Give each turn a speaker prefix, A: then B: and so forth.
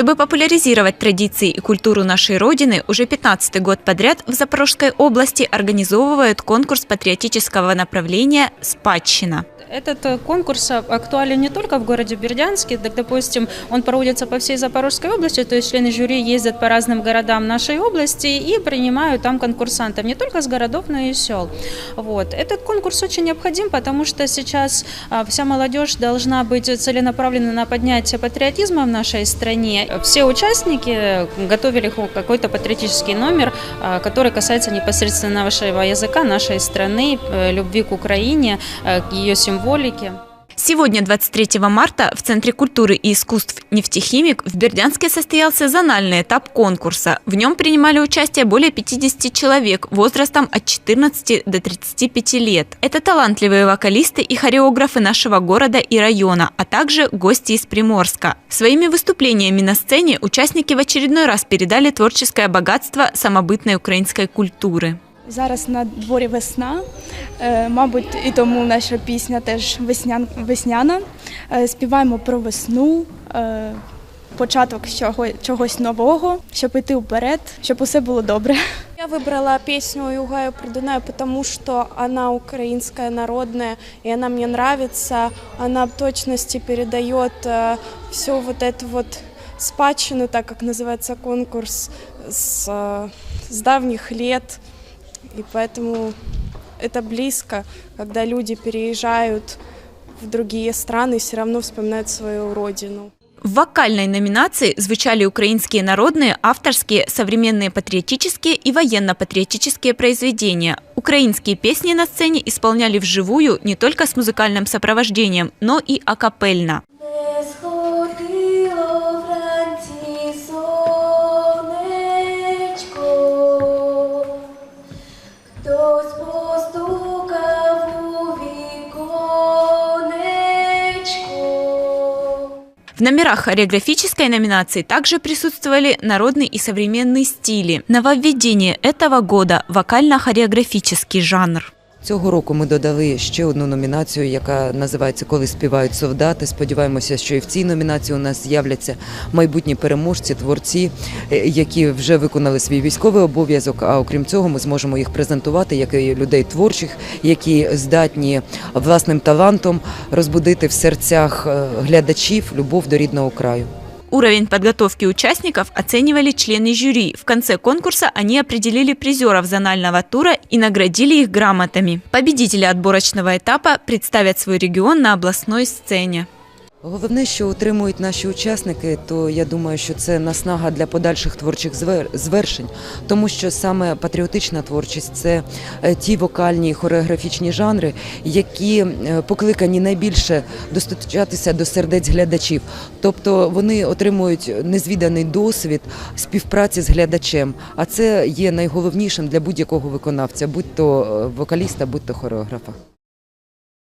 A: Чтобы популяризировать традиции и культуру нашей Родины, уже 15 год подряд в Запорожской области организовывают конкурс патриотического направления «Спадщина».
B: Этот э, конкурс а, актуален не только в городе Бердянске, так, допустим, он проводится по всей Запорожской области, то есть члены жюри ездят по разным городам нашей области и принимают там конкурсантов, не только с городов, но и сел. Вот. Этот конкурс очень необходим, потому что сейчас а, вся молодежь должна быть целенаправлена на поднятие патриотизма в нашей стране. Все участники готовили какой-то патриотический номер, а, который касается непосредственно нашего языка, нашей страны, э, любви к Украине, э, к ее символике.
A: Сегодня, 23 марта, в Центре культуры и искусств «Нефтехимик» в Бердянске состоялся зональный этап конкурса. В нем принимали участие более 50 человек возрастом от 14 до 35 лет. Это талантливые вокалисты и хореографы нашего города и района, а также гости из Приморска. Своими выступлениями на сцене участники в очередной раз передали творческое богатство самобытной украинской культуры.
C: Зараз на дворі весна, е, мабуть, і тому наша пісня теж веснян, весняна. Е, Співаємо про весну, е, початок чого, чогось нового, щоб йти вперед, щоб усе було добре.
D: Я выбрала песню «Югаю про Дунай», потому что она украинская, народная, и она мне нравится. Она в точности передает все вот эту вот спадщину, так как называется конкурс, с, э, с давних лет. И поэтому это близко, когда люди переезжают в другие страны, все равно вспоминают свою родину.
A: В вокальной номинации звучали украинские народные, авторские, современные патриотические и военно-патриотические произведения. Украинские песни на сцене исполняли вживую не только с музыкальным сопровождением, но и акапельно. В номерах хореографической номинации также присутствовали народный и современный стили. Нововведение этого года – вокально-хореографический жанр.
E: Цього року ми додали ще одну номінацію, яка називається Коли співають солдати. Сподіваємося, що і в цій номінації у нас з'являться майбутні переможці, творці, е, які вже виконали свій військовий обов'язок. А окрім цього, ми зможемо їх презентувати як і людей творчих, які здатні власним талантом розбудити в серцях е, глядачів любов до рідного краю.
A: Уровень подготовки участников оценивали члены жюри. В конце конкурса они определили призеров зонального тура и наградили их грамотами. Победители отборочного этапа представят свой регион на областной сцене.
E: Головне, що отримують наші учасники, то я думаю, що це наснага для подальших творчих звер- звершень, тому що саме патріотична творчість це е, ті вокальні і хореографічні жанри, які е, покликані найбільше достучатися до сердець глядачів. Тобто вони отримують незвіданий досвід співпраці з глядачем. А це є найголовнішим для будь-якого виконавця, будь то е, вокаліста, будь то хореографа.